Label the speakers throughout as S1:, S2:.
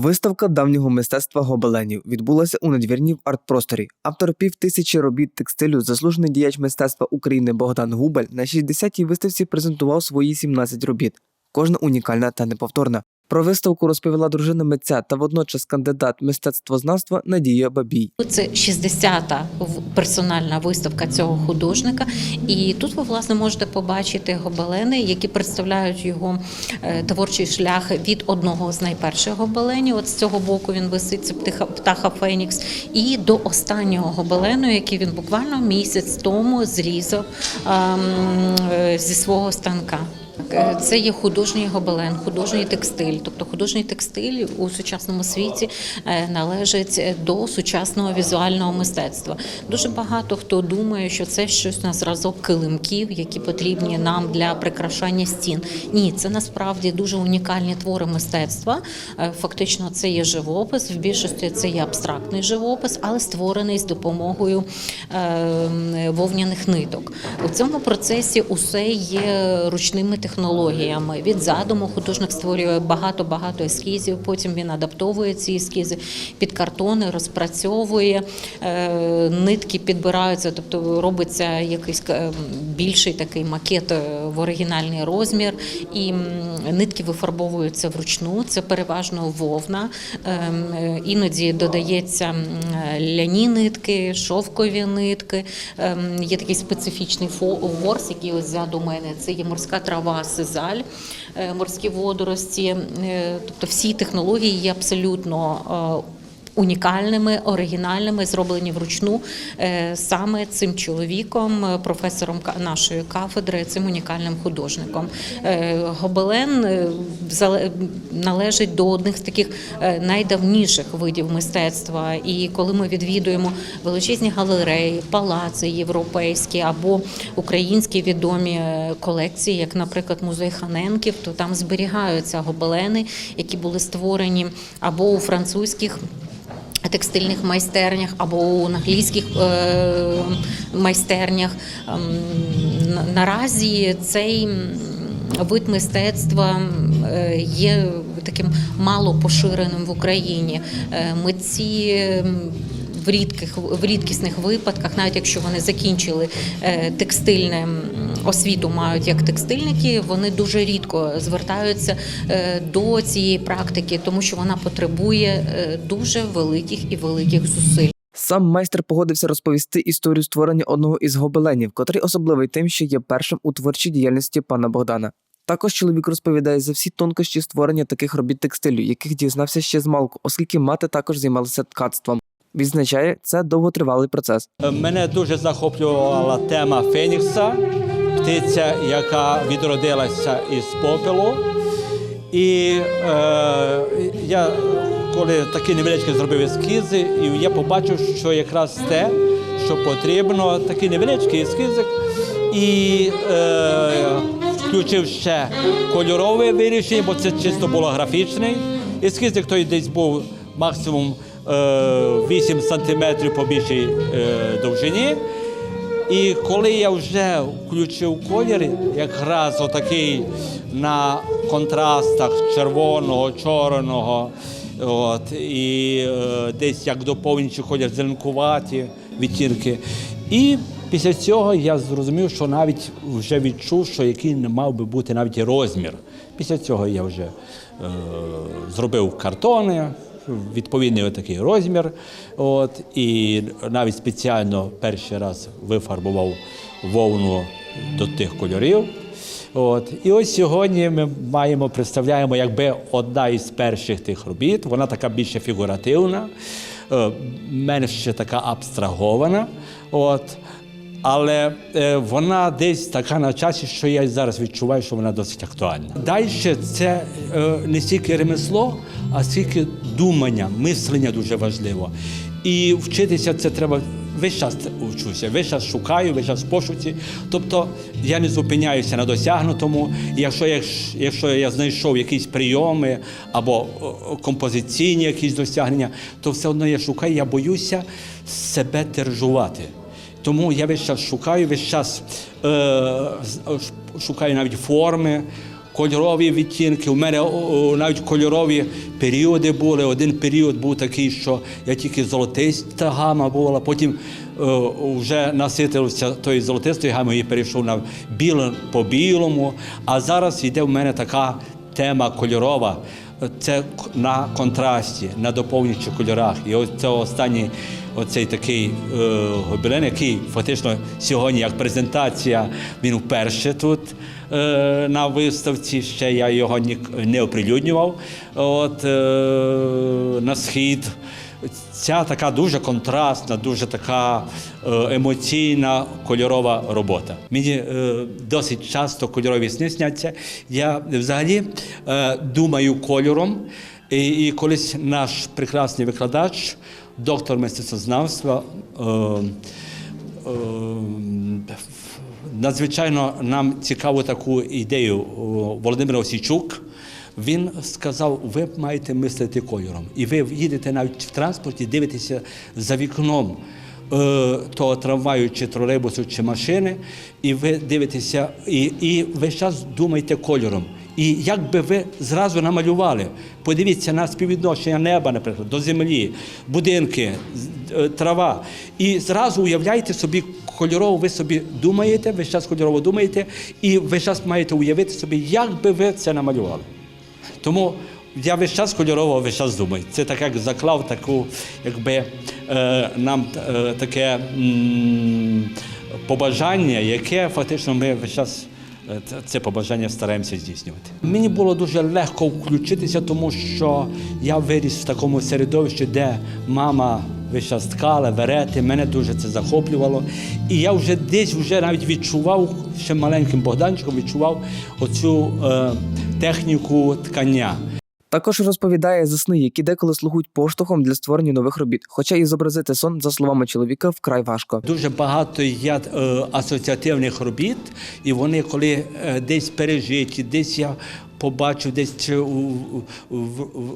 S1: Виставка давнього мистецтва гобеленів відбулася у надвірні в арт-просторі. Автор півтисячі робіт текстилю, заслужений діяч мистецтва України Богдан Губель на 60-й виставці презентував свої 17 робіт. Кожна унікальна та неповторна. Про виставку розповіла дружина митця та водночас кандидат мистецтвознавства Надія Бабій.
S2: Це 60-та в- персональна виставка цього художника, і тут ви власне можете побачити гобелени, які представляють його е, творчий шлях від одного з найперших гобеленів. От з цього боку він висить це птаха Фенікс, і до останнього гобелену, який він буквально місяць тому зрізав ем, зі свого станка. Е, Це є художній гобелен, художній текстиль. Тобто художній текстиль у сучасному світі е, належить до сучасного візуального мистецтва. Дуже багато хто думає, що це щось на зразок килимків, які потрібні нам для прикрашання стін. Ні, це насправді дуже унікальні твори мистецтва. Е, Фактично, це є живопис. В більшості це є абстрактний живопис, але створений з допомогою е, вовняних ниток. У цьому процесі усе є ручними технологіями. Від задуму художник створює багато-багато ескізів. Потім він адаптовує ці ескізи під картони, розпрацьовує е, нитки, підбираються, тобто робиться якийсь е, більший такий макет е, в оригінальний розмір, і нитки вифарбовуються вручну. Це переважно вовна. Іноді додається ляні нитки, шовкові нитки. Є такий специфічний ворс, який ось ззаду мене. Це є морська трава, сизаль, е, морські водорості. Е, Тобто всі технології є абсолютно. Унікальними, оригінальними, зроблені вручну е, саме цим чоловіком, е, професором нашої кафедри, цим унікальним художником. Е, Гобелен належить до одних з таких найдавніших видів мистецтва. І коли ми відвідуємо величезні галереї, палаци європейські або українські відомі колекції, як, наприклад, музей Ханенків, то там зберігаються гобелени, які були створені або у французьких. Текстильних майстернях або у англійських е, майстернях Ем, наразі цей вид мистецтва е, є таким мало поширеним в Україні. Е, Митці в рідких в рідкісних випадках, навіть якщо вони закінчили текстильне освіту, мають як текстильники, вони дуже рідко звертаються е, до цієї практики, тому що вона потребує е, дуже великих і великих зусиль.
S1: Сам майстер погодився розповісти історію створення одного із гобеленів, котрий особливий тим, що є першим у творчій діяльності пана Богдана. Також чоловік розповідає за всі тонкощі створення таких робіт текстилю, яких дізнався ще з малку, оскільки мати також займалася ткацтвом. Відзначає, це довготривалий процес.
S3: Мене дуже захоплювала тема Фенікса, птиця, яка відродилася із попелу. І е, я коли такі невеличкі зробив ескізи, і я побачив, що якраз те, що потрібно, такий невеличкий ескізик. І е, включив ще кольорове вирішення, бо це чисто було графічний. Ескізик той десь був максимум е, 8 сантиметрів по більшій е, довжині. І коли я вже включив колір, якраз отакий на контрастах червоного, чорного, от, і е, десь як доповнюючи колір зеленкуваті відтінки. І після цього я зрозумів, що навіть вже відчув, що який не мав би бути навіть розмір. Після цього я вже е, зробив картони, відповідний такий розмір. От, і навіть спеціально перший раз вифарбував вовну до тих кольорів. От. І ось сьогодні ми маємо, представляємо якби одна із перших тих робіт. Вона така більше фігуративна, е, менше така абстрагована. От. Але е, вона десь така на часі, що я зараз відчуваю, що вона досить актуальна. Далі це е, не стільки ремесло, а стільки думання, мислення дуже важливо. І вчитися це треба весь час вчуся, весь час шукаю, весь час в пошуці. Тобто я не зупиняюся на досягнутому. І якщо я, якщо я знайшов якісь прийоми або композиційні якісь досягнення, то все одно я шукаю, я боюся себе тержувати. Тому я весь час шукаю, весь час е, шукаю навіть форми, кольорові відтінки. У мене навіть кольорові періоди були. Один період був такий, що я тільки золотиста гама була, потім е, вже наситився тої золотистої гами і перейшов на біло по білому. А зараз йде в мене така тема кольорова. Це на контрасті, на доповнюючих кольорах. І ось це останній оцей такий е, гобелен, який фактично сьогодні як презентація, він вперше тут е, на виставці. Ще я його не оприлюднював. От, е, на схід. Ця така дуже контрастна, дуже така е, емоційна кольорова робота. Мені е, досить часто кольорові сни сняться. Я взагалі е, думаю кольором. І, і колись наш прекрасний викладач, доктор мистецтвознавства, е, е, надзвичайно нам цікаву таку ідею о, Володимир Осійчук. Він сказав: ви маєте мислити кольором. І ви їдете навіть в транспорті, дивитеся за вікном е, того трамваю, чи тролейбусу, чи машини, і ви дивитеся, і, і весь час думаєте кольором. І як би ви зразу намалювали, подивіться на співвідношення неба, наприклад, до землі, будинки, е, трава. І зразу уявляєте собі кольорово, ви собі думаєте, весь час кольорово думаєте, і весь час маєте уявити собі, як би ви це намалювали. Тому я весь час кольорово весь час думаю. Це так як заклав таку, якби е, нам е, таке побажання, яке фактично ми весь час. е, це- побажання стараємося здійснювати. Мені було дуже легко включитися, тому що я виріс в такому середовищі, де мама час ткала, верети, мене дуже це захоплювало. І я вже десь вже навіть відчував, ще маленьким Богданчиком відчував оцю е, техніку ткання.
S1: Також розповідає за сни, які деколи слугують поштовхом для створення нових робіт, хоча і зобразити сон, за словами чоловіка, вкрай важко.
S3: Дуже багато є е, асоціативних робіт, і вони, коли е, десь пережиті, десь я побачив, десь чи у,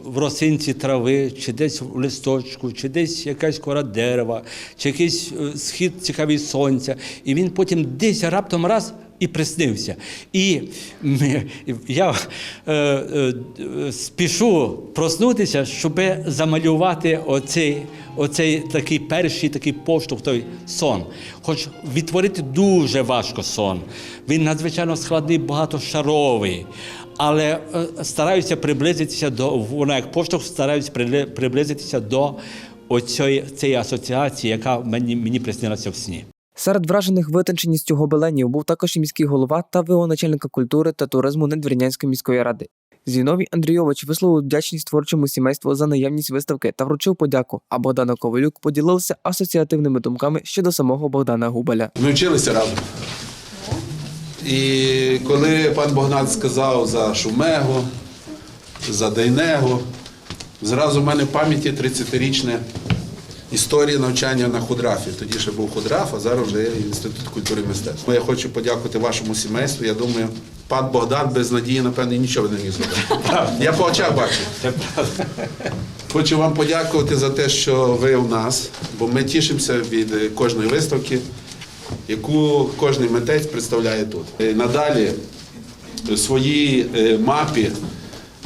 S3: в росинці трави, чи десь в листочку, чи десь якась кора дерева, чи якийсь е, схід цікавий сонця. І він потім десь раптом раз. І приснився. І я е, е, спішу проснутися, щоб замалювати оцей, оцей такий перший такий поштовх, той сон. Хоч відтворити дуже важко сон. Він надзвичайно складний, багатошаровий. Але е, стараюся приблизитися до вона як поштовх, стараюся приблизитися до оцієї цієї асоціації, яка мені, мені приснилася в сні.
S1: Серед вражених витонченістю гобеленів був також і міський голова та ВО начальника культури та туризму Надвірнянської міської ради. Зіновій Андрійович висловив вдячність творчому сімейству за наявність виставки та вручив подяку. А Богдана Ковалюк поділився асоціативними думками щодо самого Богдана Губеля.
S4: Ми вчилися разом. І коли пан Богдан сказав за Шумего, за Дейнего, зразу в мене в пам'яті 30-річна історія навчання на худрафі. Тоді ще був худраф, а зараз вже є інститут культури і мистецтв. Я хочу подякувати вашому сімейству. Я думаю, пан Богдан без надії, напевно, нічого не міг зробити. Я по очах бачу. Хочу вам подякувати за те, що ви у нас, бо ми тішимося від кожної виставки, яку кожен митець представляє тут. Е, Надалі в своїй е, мапі,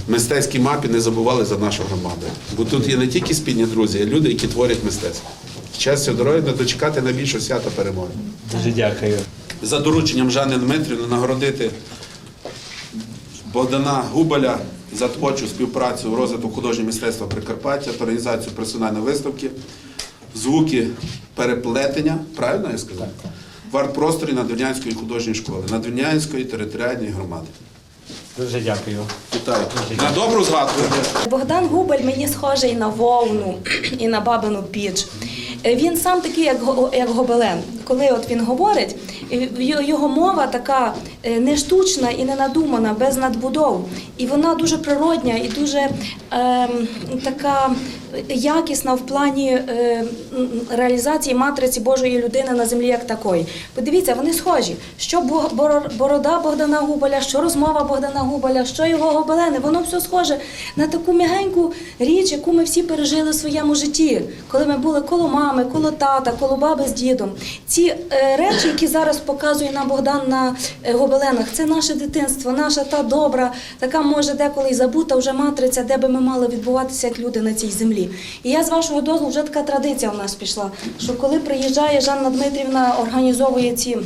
S4: мистецькій мапі не забували за нашу громаду. Бо тут є не тільки спільні друзі, а люди, які творять мистецтво. Щастя, здоров'я, не дочекати на більше свята перемоги.
S3: Дуже дякую.
S4: За дорученням Жанни Дмитрівни нагородити Богдана Губаля за творчу співпрацю в розвитку художнього мистецтва Прикарпаття та організацію персональної виставки Звуки переплетення, правильно я сказав? В арт-просторі Надвірнянської художньої школи, Надвірнянської територіальної громади.
S3: Дуже дякую.
S4: Вітаю. На добру згадку.
S5: Богдан Губель мені схожий на вовну і на бабину піч. Е, Він сам такий, як, го- як гобелен. Коли от він говорить, е, його- мова така е, не штучна і не надумана, без надбудов. І вона дуже природня і дуже ем, така якісна в плані е, реалізації матриці Божої людини на землі як такої. Подивіться, вони схожі. Що борода Богдана Губаля, що розмова Богдана Губаля, що його гобелени, воно все схоже на таку м'ягеньку річ, яку ми всі пережили в своєму житті, коли ми були коло мами, коло тата, коло баби з дідом. Ці е, речі, які зараз показує нам Богдан на е, гобеленах. Це наше дитинство, наша та добра, така може деколи й забута вже матриця, де би ми мали відбуватися як люди на цій землі. І я з вашого дозволу вже така традиція у нас пішла, що коли приїжджає Жанна Дмитрівна, організовує ці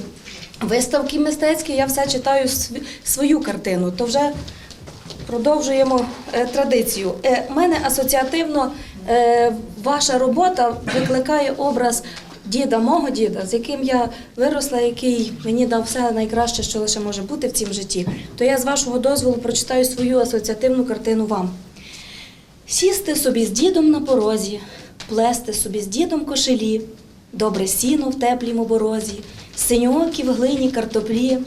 S5: виставки мистецькі, я все читаю св- свою картину. То вже продовжуємо е, традицію. У мене асоціативно ваша робота викликає образ діда, мого діда, з яким я виросла, який мені дав все найкраще, що лише може бути в цім житті. То я з вашого дозволу прочитаю свою асоціативну картину вам. Сісти собі з дідом на порозі, плести собі з дідом кошелі, добре сіно в теплім оборозі, синьоокі в глині картоплі,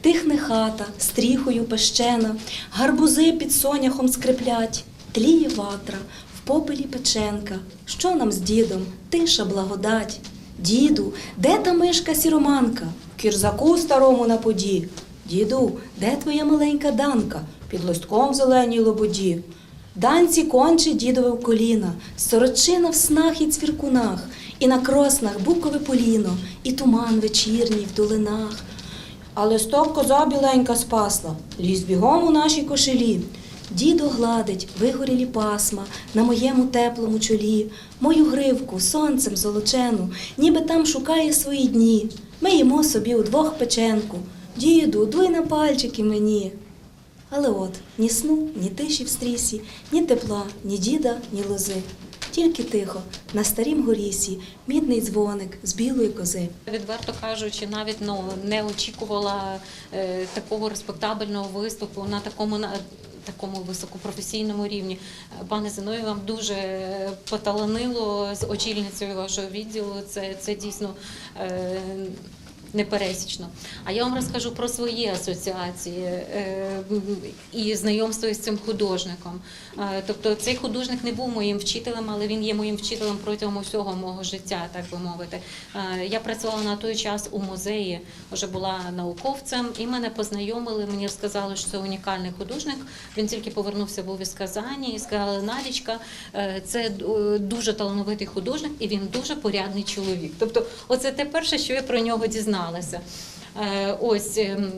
S5: тихне хата, стріхою пещена, гарбузи під соняхом скриплять, тліє ватра, в попелі печенка. Що нам з дідом? Тиша благодать. Діду, де та мишка сіроманка? В кірзаку старому на поді. Діду, де твоя маленька данка? Під листком зеленій лободі. Данці конче дідове в коліна, сорочина в снах і цвіркунах, і на кроснах букове поліно, і туман вечірній в долинах. А листок коза біленька спасла, ліз бігом у нашій кошелі. Дідо гладить вигорілі пасма на моєму теплому чолі, мою гривку сонцем золочену, ніби там шукає свої дні. Ми їмо собі удвох печенку. Діду, дуй на пальчики мені. Але от ні сну, ні тиші в стрісі, ні тепла, ні діда, ні лози. Тільки тихо, на старім горісі, мідний дзвоник з білої кози.
S2: Відверто кажучи, навіть ну не очікувала е, такого респектабельного виступу на такому на такому високопрофесійному рівні. Пане Зиною, вам дуже поталанило з очільницею вашого відділу. Це, це дійсно. Е, Непересічно. А я вам розкажу про свої асоціації е, і знайомство із цим художником. Е, Тобто цей художник не був моїм вчителем, але він є моїм вчителем протягом усього мого життя, так би мовити. Е, Я працювала на той час у музеї, вже була науковцем, і мене познайомили. Мені сказали, що це унікальний художник. Він тільки повернувся був із Казані і сказали, Надічка, це дуже талановитий художник, і він дуже порядний чоловік. Тобто, оце те перше, що я про нього дізналася. Е, Ось. ем,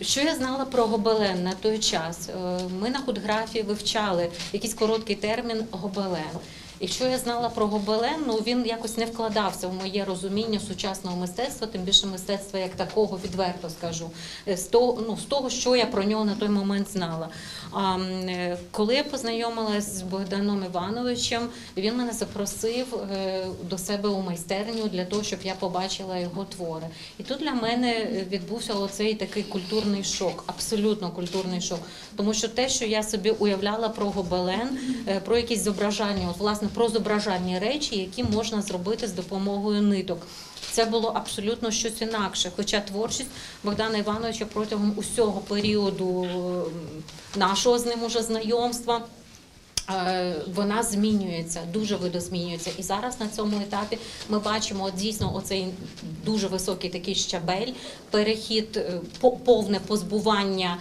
S2: Що я знала про гобелен на той час? Е, Ми на худграфії вивчали якийсь короткий термін гобелен. І що я знала про гобелен, ну він якось не вкладався в моє розуміння сучасного мистецтва, тим більше мистецтва як такого, відверто скажу, Е, з того, ну, з того, що я про нього на той момент знала. А е, коли я познайомилася з Богданом Івановичем, він мене запросив е, до себе у майстерню для того, щоб я побачила його твори. І тут для мене відбувся оцей такий культурний шок, абсолютно культурний шок. Тому що те, що я собі уявляла про гобелен, про якісь зображання, от власне про зображальні речі, які можна зробити з допомогою ниток. Це було абсолютно щось інакше. Хоча творчість Богдана Івановича протягом усього періоду е, нашого з ним уже знайомства. Е, Вона змінюється, дуже видозмінюється. І зараз на цьому етапі ми бачимо дійсно оцей дуже високий такий щабель, перехід, е, по- повне позбування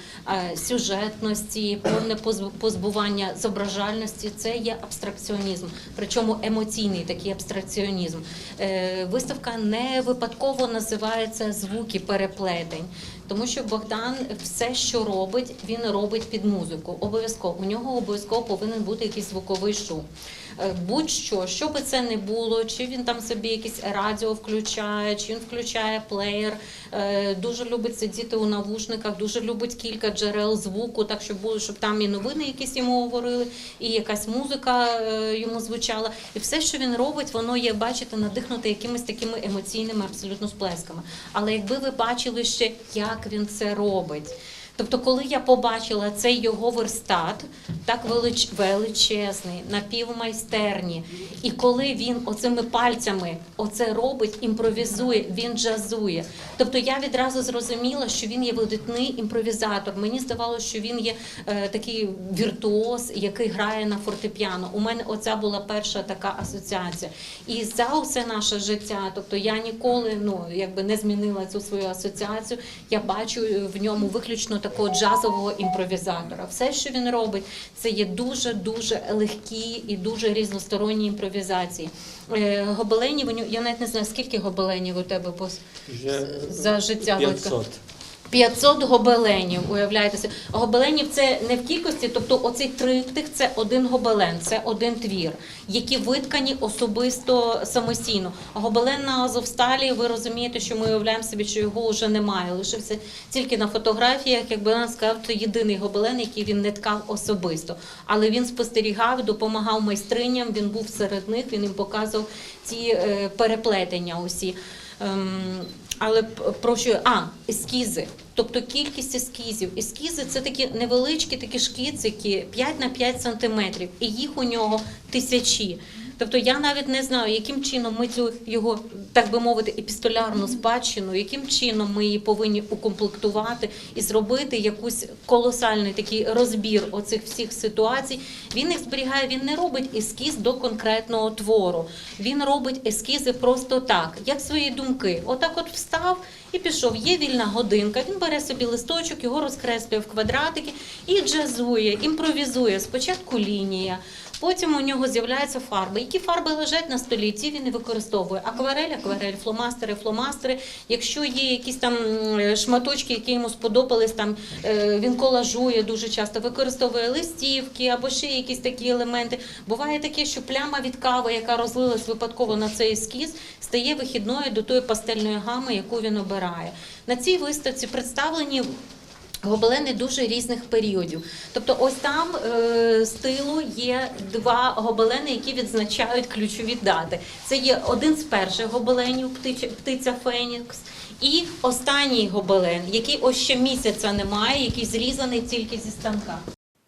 S2: е, сюжетності, повне позб- позбування зображальності. Це є абстракціонізм, причому емоційний такий абстракціонізм. Виставка не випадково називається звуки переплетень, тому що Богдан все, що робить, він робить під музику. Обов'язково у нього обов'язково повинен бути якийсь звуковий шум. Е, Будь-що, що би це не було, чи він там собі якесь радіо включає, чи він включає плеєр. Е, Дуже любить сидіти у навушниках, дуже любить кілька джерел звуку, так щоб було, щоб там і новини якісь йому говорили, і якась музика е, йому звучала. І все, що він робить, воно є, бачите, надихнуте якимись такими емоційними абсолютно сплесками. Але якби ви бачили ще, як він це робить. Тобто, коли я побачила цей його верстат, так велич, величезний, напівмайстерні, і коли він оцими пальцями оце робить, імпровізує, він джазує. Тобто я відразу зрозуміла, що він є видатний імпровізатор. Мені здавалося, що він є е, такий віртуоз, який грає на фортепіано. У мене оця була перша така асоціація. І за усе наше життя, тобто я ніколи ну якби не змінила цю свою асоціацію. Я бачу в ньому виключно такого джазового імпровізатора. Все, що він робить, це є дуже дуже легкі і дуже різносторонні імпровізації. Е, Гобеленів я навіть не знаю, скільки гобеленів у тебе за життя Войтка?
S3: 500.
S2: 500 гобеленів, уявляєте собі. Гобеленів це не в кількості, тобто оцей триптих це один гобелен, це один твір, які виткані особисто самостійно. Гобелен на Азовсталі, ви розумієте, що ми уявляємо собі, що його вже немає. Лишився тільки на фотографіях, якби я сказав, це єдиний гобелен, який він не ткав особисто. Але він спостерігав, допомагав майстриням, він був серед них, він їм показував ці е, переплетення усі. Ем, але про а ескізи. Тобто кількість ескізів. Ескізи це такі невеличкі такі шкіцики 5 на 5 сантиметрів, і їх у нього тисячі. Тобто я навіть не знаю, яким чином ми цю його, так би мовити, епістолярну спадщину, яким чином ми її повинні укомплектувати і зробити якийсь колосальний такий розбір оцих всіх ситуацій. Він їх зберігає, він не робить ескіз до конкретного твору. Він робить ескізи просто так, як свої думки. Отак, от встав і пішов. Є вільна годинка. Він бере собі листочок, його розкреслює в квадратики і джазує, імпровізує. Спочатку лінія. Потім у нього з'являються фарби. Які фарби лежать на столі, ці він і використовує. Акварель, акварель, фломастери, фломастери. Якщо є якісь там шматочки, які йому сподобались, там е, він колажує дуже часто, використовує листівки або ще якісь такі елементи. Буває таке, що пляма від кави, яка розлилась випадково на цей ескіз, стає вихідною до тої пастельної гами, яку він обирає. На цій виставці представлені Гобелени дуже різних періодів. Тобто, ось там е, з тилу є два гобелени, які відзначають ключові дати. Це є один з перших гобеленів, птиця, птиця Фенікс, і останній гобелен, який ось ще місяця немає, який зрізаний тільки зі станка.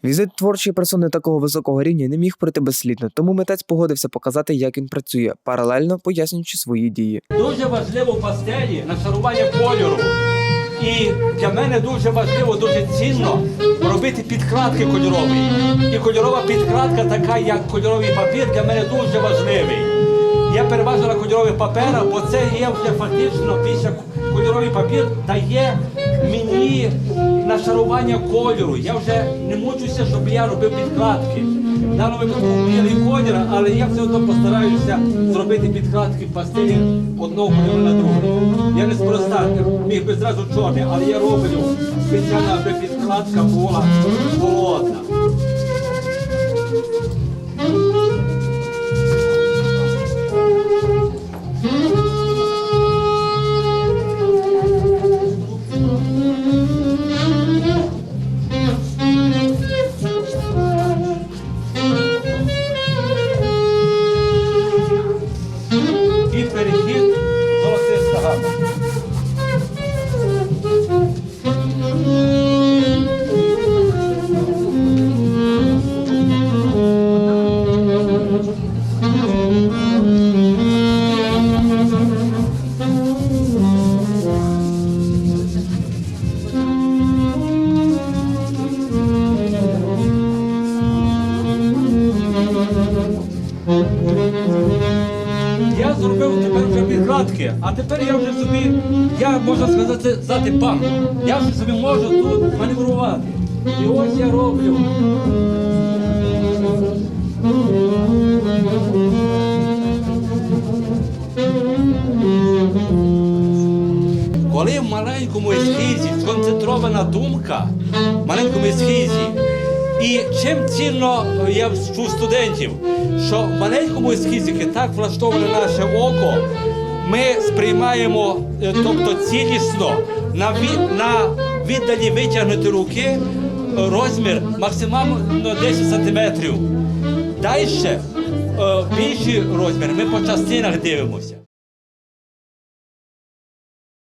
S1: Візит творчої персони такого високого рівня не міг пройти безслідно, тому митець погодився показати, як він працює, паралельно пояснюючи свої дії.
S3: Дуже важливо в пастелі нашарування кольору. І для мене дуже важливо, дуже цінно робити підкладки кольорові. І кольорова підкладка, така як кольоровий папір, для мене дуже важливий. Я переважно на кольорових паперах, бо це є вже фактично після кольоровий папір дає мені нашарування кольору. Я вже не мучуся, щоб я робив підкладки. В даному випадку білий колір, але я все одно постараюся зробити підкладки в пастилі одного кольору на другий. Я не спроста міг би зразу чорний, але я роблю спеціально, аби підкладка була холодна. Сконцентрована думка, в маленькому ескізі, і чим цінно я вчу студентів, що в маленькому ескізі так влаштоване наше око, ми сприймаємо, е, тобто цілісно на, на віддалі витягнути руки е, розмір максимально 10 сантиметрів. Далі більший розмір ми по частинах дивимося.